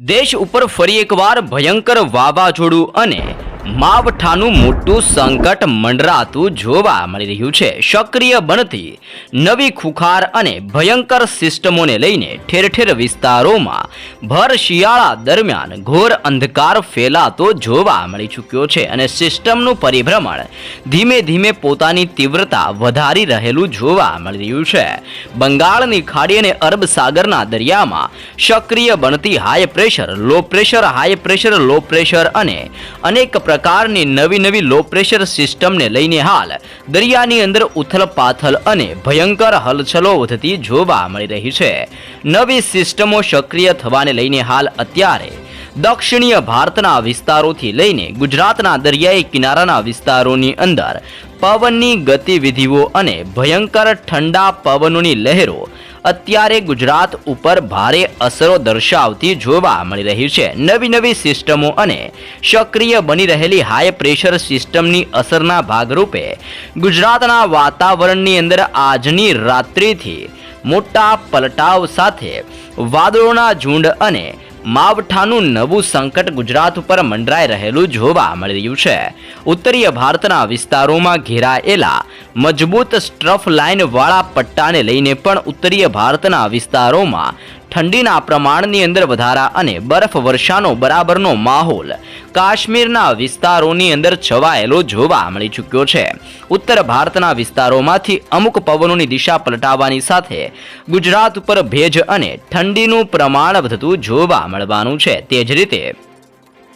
દેશ ઉપર ફરી એકવાર ભયંકર વાવાઝોડું અને માવઠાનું મોટું સંકટ મંડરાતું જોવા મળી રહ્યું છે. સક્રિય બનતી નવી ખુખાર અને ભયંકર સિસ્ટમોને લઈને ઠેર ઠેર વિસ્તારોમાં ભર શિયાળા દરમિયાન ઘોર અંધકાર ફેલાતો જોવા મળી ચૂક્યો છે અને સિસ્ટમનું પરિભ્રમણ ધીમે ધીમે પોતાની તીવ્રતા વધારી રહેલું જોવા મળી રહ્યું છે. બંગાળની ખાડી અને અરબ સાગરના દરિયામાં સક્રિય બનતી high pressure low pressure high pressure low pressure અને અનેક પ્રકારની નવી નવી લો પ્રેશર સિસ્ટમને લઈને હાલ દરિયાની અંદર ઉથલ પાથલ અને ભયંકર હલચલો વધતી જોવા મળી રહી છે. નવી સિસ્ટમો સક્રિય થવાને લઈને હાલ અત્યારે દક્ષિણીય ભારતના વિસ્તારોથી લઈને ગુજરાતના દરિયાઈ કિનારાના વિસ્તારોની અંદર પવનની ગતિવિધિઓ અને ભયંકર ઠંડા પવનોની લહેરો અત્યારે ગુજરાત ઉપર ભારે અસરો દર્શાવતી જોવા મળી રહી છે. નવી નવી સિસ્ટમો અને સક્રિય બની રહેલી હાઈ પ્રેશર સિસ્ટમની અસરના ભાગરૂપે ગુજરાતના વાતાવરણની અંદર આજની રાત્રિથી મોટા પલટાવ સાથે વાદળોના ઝુંડ અને માવઠાનું નવું સંકટ ગુજરાત ઉપર મંડરાઈ રહેલું જોવા મળી રહ્યું છે. ઉત્તરીય ભારતના વિસ્તારોમાં ઘેરાયેલા મજબૂત સ્ટ્રફ લાઇન વાળા પટ્ટાને લઈને પણ ઉત્તરીય ભારતના વિસ્તારોમાં ઠંડીના પ્રમાણની અંદર વધારા અને બરફ વર્ષાનો બરાબરનો માહોલ. કાશ્મીરના વિસ્તારોની અંદર છવાયેલો જોવા મળી ચૂક્યો છે. ઉત્તર ભારતના વિસ્તારોમાંથી અમુક પવનોની દિશા પલટાવવાની સાથે ગુજરાત ઉપર ભેજ અને ઠંડીનું પ્રમાણ વધતું જોવા મળવાનું છે. તે જ રીતે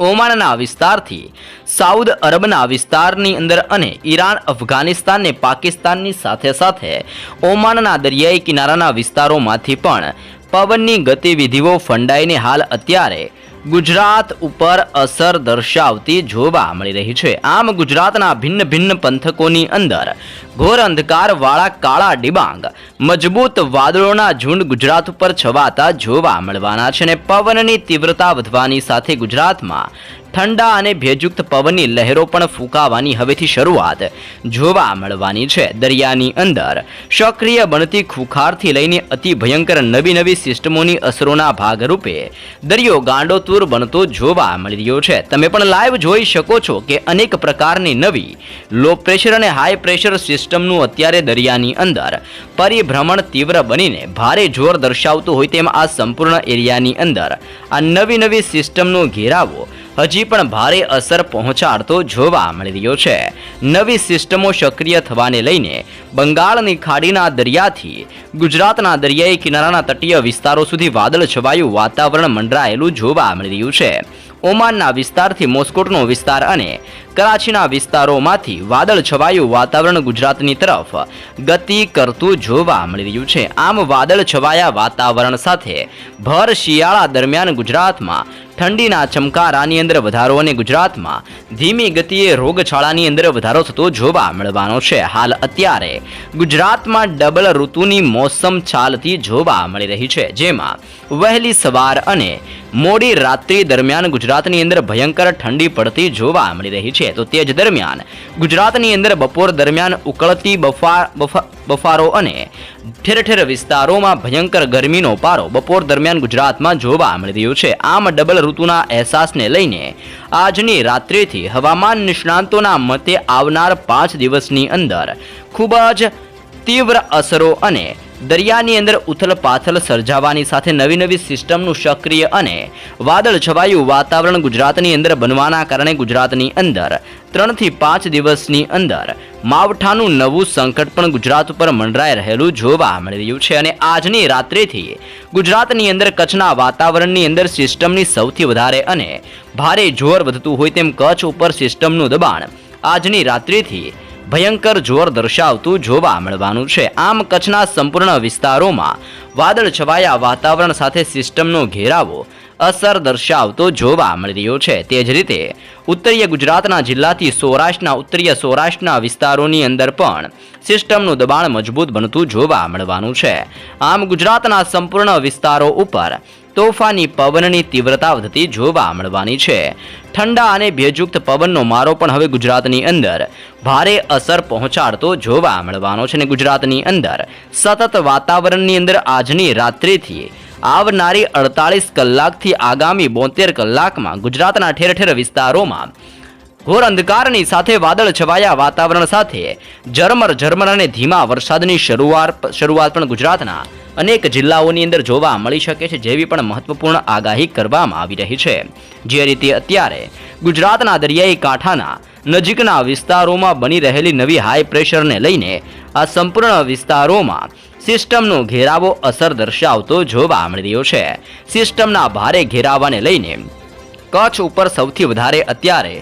ઓમાનના વિસ્તારથી, સાઉદ અરબના વિસ્તારની અંદર અને ઈરાન, અફઘાનિસ્તાન ને પાકિસ્તાનની સાથે સાથે ઓમાનના દરિયાઈ કિનારાના વિસ્તારોમાંથી પણ પવનની ગતિવિધિઓ ફંડાઈને હાલ અત્યારે ગુજરાત ઉપર અસર દર્શાવતી જોવા મળી રહી છે. આમ ગુજરાતના ભિન્ન ભિન્ન પંથકોની અંદર ઘોર અંધકાર વાળા કાળા ડિબાંગ, મજબૂત વાદળોના ઝુંડ ગુજરાત ઉપર છવાતા જોવા મળવાના છે અને પવનની તીવ્રતા વધવાની સાથે ગુજરાતમાં ઠંડા અને ભેજયુક્ત પવનની લહેરો પણ ફૂંકાવાની હવેથી શરૂઆત જોવા મળવાની છે દરિયાની અંદર. સક્રિય બનતી ખુખારથી લઈને અતિ ભયંકર નવી નવી સિસ્ટમોની અસરોના ભાગરૂપે દરિયો ગાંડોતુર બનતો જોવા મળી રહ્યો છે. તમે પણ લાઈવ જોઈ શકો છો કે અનેક પ્રકારની નવી લો પ્રેશર અને હાઈ પ્રેશર સિસ્ટમનું અત્યારે દરિયાની અંદર પરિભ્રમણ તીવ્ર બનીને ભારે જોર દર્શાવતું હોય તેમ આ સંપૂર્ણ એરિયાની અંદર. આ નવી નવી સિસ્ટમનો ઘેરાવો હજી પણ ભારે અસર પહોંચાડતો જોવા મળી રહ્યો છે. નવી સિસ્ટમો સક્રિય થવાને લઈને બંગાળની ખાડીના દરિયાથી ગુજરાતના દરિયાઈ કિનારાના તટીય વિસ્તારો સુધી વાદળ છવાયું વાતાવરણ મંડરાયેલું જોવા મળી રહ્યું છે. ઓમાનના વિસ્તારથી મોસ્કોટનો વિસ્તાર અને કરાચીના વિસ્તારોમાંથી વાદળ છવાયું વાતાવરણ ગુજરાતની તરફ. ગતિ કરતું જોવા મળી રહ્યું છે. આમ વાદળ છવાયા વાતાવરણ સાથે ભર શિયાળા દરમિયાન ગુજરાતમાં ઠંડીના ચમકારાની અંદર વધારો અને ગુજરાતમાં ધીમી ગતિએ રોગચાળાની અંદર વધારો થતો જોવા મળવાનો છે. હાલ અત્યારે ગુજરાતમાં ડબલ ઋતુની મોસમ ચાલતી જોવા મળી રહી છે. જેમાં વહેલી સવાર અને મોડી રાત્રિ દરમિયાન ગુજરાતની અંદર ભયંકર ઠંડી પડતી જોવા મળી રહી છે. તો તે જ દરમિયાન ગુજરાતની અંદર બપોર દરમિયાન ઉકળતી બફા બફા, બફારો અને ઠેર ઠેર વિસ્તારોમાં ભયંકર ગરમીનો પારો બપોર દરમિયાન ગુજરાતમાં જોવા મળી રહ્યો છે. આમ ડબલ ઋતુના અહેસાસને લઈને આજની રાત્રિથી હવામાન નિષ્ણાંતોના મતે આવનાર પાંચ દિવસની અંદર ખૂબ જ તીવ્ર અસરો અને દરિયાની અંદર ઉથલ પાથલ સર્જાવાની સાથે નવી નવી સિસ્ટમનું સક્રિય અને વાદળ છવાયું વાતાવરણ ગુજરાતની અંદર બનવાના કારણે ગુજરાતની અંદર ત્રણથી પાંચ દિવસની અંદર માવઠાનું નવું સંકટ પણ ગુજરાત ઉપર મંડરાઈ રહેલું જોવા મળી રહ્યું છે અને આજની રાત્રિથી ગુજરાતની અંદર કચ્છના વાતાવરણની અંદર સિસ્ટમની સૌથી વધારે અને ભારે જોર વધતું હોય તેમ કચ્છ ઉપર સિસ્ટમનું દબાણ આજની રાત્રિથી ભયંકર જોર દર્શાવતું જોવા મળવાનું છે. આમ કચ્છના સંપૂર્ણ વિસ્તારોમાં વાદળ છવાયા વાતાવરણ સાથે સિસ્ટમનો ઘેરાવો અસર દર્શાવતો જોવા મળી રહ્યો છે. તે જ રીતે ઉત્તરીય ગુજરાતના જિલ્લાથી સૌરાષ્ટ્રના ઉત્તરીય સૌરાષ્ટ્રના વિસ્તારોની અંદર પણ સિસ્ટમનું દબાણ મજબૂત બનતું જોવા મળવાનું છે. આમ ગુજરાતના સંપૂર્ણ વિસ્તારો ઉપર તોફાની પવનની તીવ્રતા વધતી જોવા મળવાની છે. ઠંડા અને ભેજયુક્ત પવનનો મારો પણ હવે ગુજરાતની અંદર ભારે અસર પહોંચાડતો જોવા મળવાનો છે અને ગુજરાતની અંદર સતત વાતાવરણની અંદર આજની રાત્રિથી આવનારી અડતાલીસ કલાકથી આગામી બોતેર કલાકમાં ગુજરાતના ઠેર ઠેર વિસ્તારોમાં ઘોર અંધકારની સાથે વાદળ છવાયા વાતાવરણ સાથે. ઝરમર ઝરમર અને ધીમા વરસાદની શરૂઆત શરૂઆત પણ ગુજરાતના અનેક જિલ્લાઓની અંદર જોવા મળી શકે છે, જેવી પણ મહત્વપૂર્ણ આગાહી કરવામાં આવી રહી છે. જે રીતે અત્યારે ગુજરાતના દરિયાઈ કાંઠાના નજીકના વિસ્તારોમાં બની રહેલી નવી હાઈ પ્રેશરને લઈને આ સંપૂર્ણ વિસ્તારોમાં સિસ્ટમનો ઘેરાવો અસર દર્શાવતો જોવા મળી રહ્યો છે. સિસ્ટમના ભારે ઘેરાવાને લઈને કચ્છ ઉપર સૌથી વધારે અત્યારે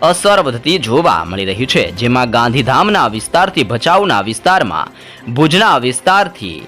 અસર વધતી જોવા મળી રહી છે, જેમાં ગાંધીધામના વિસ્તારથી, ભચાઉના વિસ્તારમાં, ભુજના વિસ્તારથી,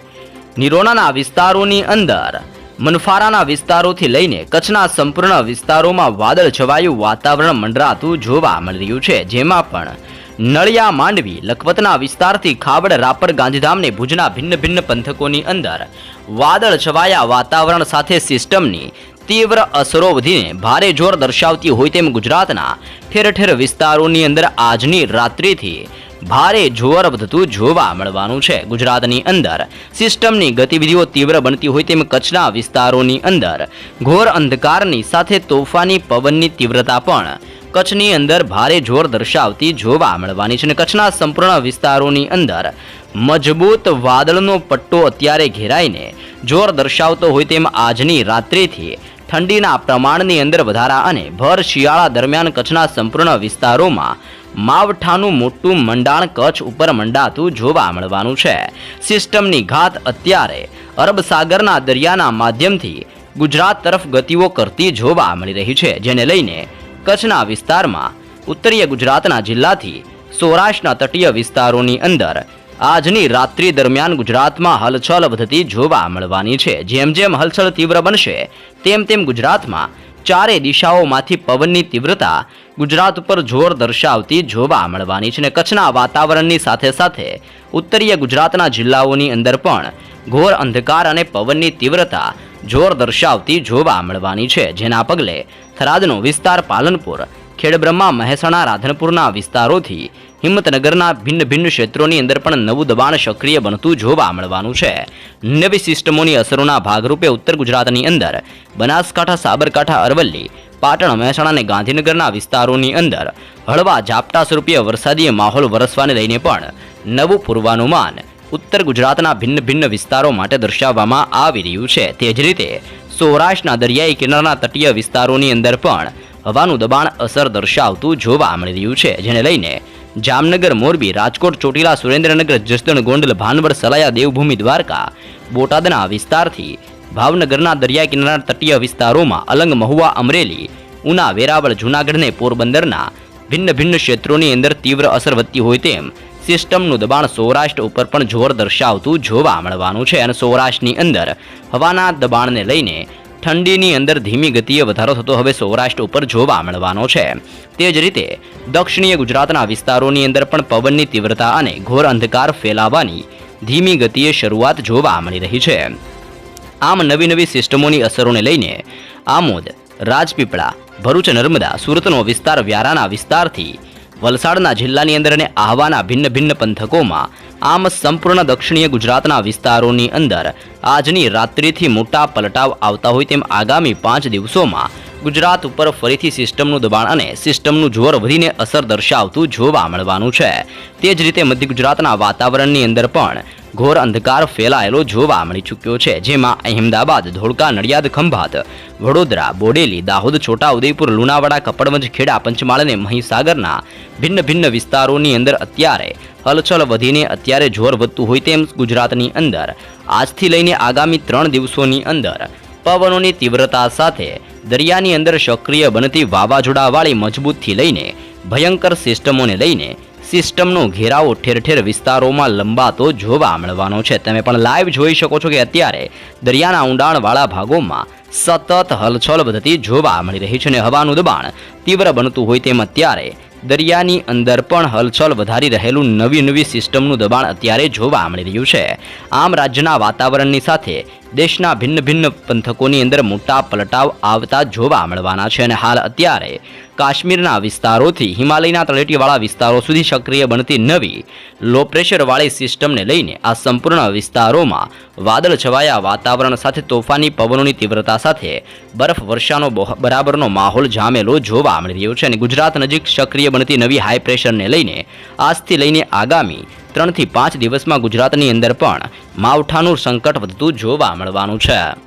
નિરોણાના વિસ્તારોની અંદર, મનફારાના વિસ્તારોથી લઈને કચ્છના સંપૂર્ણ વિસ્તારોમાં વાદળ છવાયું વાતાવરણ મંડરાતું જોવા મળી રહ્યું છે, જેમાં પણ નળિયા માંડવી, લખપતના વિસ્તારથી ખાવડ, રાપર, ગાંધીધામને ભુજના ભિન્ન ભિન્ન પંથકોની અંદર વાદળ છવાયા વાતાવરણ સાથે સિસ્ટમની તીવ્ર અસરો વધીને ભારે જોર દર્શાવતી હોય તેમ ગુજરાતના ઠેર ઠેર વિસ્તારોની અંદર આજની રાત્રિથી ભારે જોર વધતું જોવા મળવાનું છે. ગુજરાતની અંદર સિસ્ટમની ગતિવિધિઓ તીવ્ર બનતી હોય તેમ કચ્છના વિસ્તારોની અંદર ઘોર અંધકારની સાથે તોફાની પવનની તીવ્રતા પણ કચ્છની અંદર ભારે જોર દર્શાવતી જોવા મળવાની છે અને કચ્છના સંપૂર્ણ વિસ્તારોની અંદર મજબૂત વાદળનો પટ્ટો અત્યારે ઘેરાઈને જોર દર્શાવતો હોય તેમ આજની રાત્રિથી ઠંડીના પ્રમાણની અંદર વધારા અને ભર શિયાળા દરમિયાન કચ્છના સંપૂર્ણ વિસ્તારોમાં માવઠાનું મોટું મંડાણ કચ્છ ઉપર મંડાતું જોવા મળવાનું છે. સિસ્ટમની ઘાત અત્યારે અરબ સાગરના દરિયાના માધ્યમથી ગુજરાત તરફ ગતિઓ કરતી જોવા મળી રહી છે, જેને લઈને કચ્છના વિસ્તારમાં ઉત્તરીય ગુજરાતના જિલ્લાથી સૌરાષ્ટ્રના તટીય વિસ્તારોની અંદર આજની રાત્રિ દરમિયાન ગુજરાતમાં હલચલ વધતી જોવા મળવાની છે. જેમ જેમ હલચલ તીવ્ર બનશે, તેમ તેમ ગુજરાતમાં ચારે દિશાઓમાંથી પવનની તીવ્રતા ગુજરાત ઉપર જોર દર્શાવતી જોવા મળવાની છે. અને કચ્છના વાતાવરણની સાથે સાથે ઉત્તરીય ગુજરાતના જિલ્લાઓની અંદર પણ ઘોર અંધકાર અને પવનની તીવ્રતા જોર દર્શાવતી જોવા મળવાની છે. જેના પગલે થરાદનો વિસ્તાર પાલનપુર ખેડબ્રહ્મા મહેસાણા રાધનપુરના વિસ્તારોથી હિંમતનગરના ભિન્ન ભિન્ન ક્ષેત્રોની અંદર પણ નવું દબાણ સક્રિય બનતું જોવા મળવાનું છે. નવી સિસ્ટમોની અસરોના ભાગરૂપે ઉત્તર ગુજરાતની અંદર બનાસકાંઠા, સાબરકાંઠા, અરવલ્લી, પાટણ, મહેસાણા અને ગાંધીનગરના વિસ્તારોની અંદર હળવા ઝાપટા સ્વરૂપીય વરસાદી માહોલ વરસવાને લઈને પણ નવું પૂર્વાનુમાન ઉત્તર ગુજરાતના ભિન્ન ભિન્ન વિસ્તારો માટે દર્શાવવામાં આવી રહ્યું છે. તે જ રીતે સૌરાષ્ટ્રના દરિયાઈ કિનારના તટીય વિસ્તારોની અંદર પણ હવાનું દબાણ અસર દર્શાવતું જોવા મળી રહ્યું છે, જેને લઈને જામનગર, મોરબી, રાજકોટ, ચોટીલા, સુરેન્દ્રનગર, જસદણ, ગોંડલ, ભાનવડ, સલાયા, દેવભૂમિ, દ્વારકા, બોટાદના વિસ્તારથી ભાવનગરના દરિયા કિનારા તટીય વિસ્તારોમાં અલંગ મહુવા, અમરેલી, ઉના, વેરાવળ જૂનાગઢને પોરબંદરના ભિન્ન ભિન્ન ક્ષેત્રોની અંદર તીવ્ર અસર વધતી હોય તેમ સિસ્ટમનું દબાણ સૌરાષ્ટ્ર ઉપર પણ જોર દર્શાવતું જોવા મળવાનું છે. અને સૌરાષ્ટ્રની અંદર હવાના દબાણને લઈને ઠંડીની અંદર ધીમી ગતિએ વધારો થતો હવે સૌરાષ્ટ્ર ઉપર જોવા મળવાનો છે. તે જ રીતે દક્ષિણીય ગુજરાતના વિસ્તારોની અંદર પણ પવનની તીવ્રતા અને ઘોર અંધકાર ફેલાવાની ધીમી ગતિએ શરૂઆત જોવા મળી રહી છે. આમ નવી નવી સિસ્ટમોની અસરોને લઈને આમોદ, રાજપીપળા, ભરૂચ, નર્મદા, સુરતનો વિસ્તાર, વ્યારાના વિસ્તારથી વલસાડના જિલ્લાની અંદર અને આહવાના ભિન્ન ભિન્ન પંથકોમાં આમ સંપૂર્ણ દક્ષિણીય ગુજરાતના વિસ્તારોની અંદર આજની રાત્રિથી મોટા પલટાવ આવતા હોય તેમ આગામી પાંચ દિવસોમાં ગુજરાત ઉપર ફરીથી સિસ્ટમનું દબાણ અને સિસ્ટમનું જોર વધીને અસર દર્શાવતું જોવા મળવાનું છે. તે જ રીતે મધ્ય ગુજરાતના વાતાવરણની અંદર પણ ઘોર અંધકાર ફેલાયેલો જોવા મળી ચૂક્યો છે, જેમાં અહેમદાબાદ, ધોળકા, નડિયાદ, ખંભાત, વડોદરા, બોડેલી, દાહોદ, છોટાઉદેપુર, લુણાવાડા, કપડવંજ, ખેડા, પંચમહાલ અને મહીસાગરના ભિન્ન ભિન્ન વિસ્તારોની અંદર અત્યારે હલચલ વધીને અત્યારે જોર વધતું હોય તેમ ગુજરાતની અંદર. આજથી લઈને આગામી ત્રણ દિવસોની અંદર પવનોની તીવ્રતા સાથે દરિયાની અંદર સક્રિય બનતી વાવાઝોડાવાળી મજબૂતથી લઈને ભયંકર સિસ્ટમોને લઈને સિસ્ટમનો ઘેરાવો ઠેર ઠેર વિસ્તારોમાં લંબાતો જોવા મળવાનો છે. તમે પણ લાઈવ જોઈ શકો છો કે અત્યારે દરિયાના ઊંડાણવાળા ભાગોમાં સતત હલચલ વધતી જોવા મળી રહી છે અને હવાનું દબાણ તીવ્ર બનતું હોય તેમ અત્યારે દરિયાની અંદર પણ હલચલ વધારી રહેલું નવી નવી સિસ્ટમનું દબાણ અત્યારે જોવા મળી રહ્યું છે. આમ રાજ્યના વાતાવરણની સાથે દેશના ભિન્ન ભિન્ન પંથકોની અંદર મોટા પલટાવ આવતા જોવા મળવાના છે અને હાલ અત્યારે કાશ્મીરના વિસ્તારોથી હિમાલયના તળેટીવાળા વિસ્તારો સુધી સક્રિય બનતી નવી લો પ્રેશરવાળી સિસ્ટમને લઈને આ સંપૂર્ણ વિસ્તારોમાં વાદળ છવાયા વાતાવરણ સાથે, તોફાની પવનોની તીવ્રતા સાથે, બરફ વર્ષાનો બહ- બરાબરનો માહોલ જામેલો જોવા મળી રહ્યો છે અને ગુજરાત નજીક સક્રિય બનતી નવી હાઈ પ્રેશરને લઈને આજથી લઈને આગામી ત્રણથી પાંચ દિવસમાં ગુજરાતની અંદર પણ માવઠાનું સંકટ વધતું જોવા મળવાનું છે.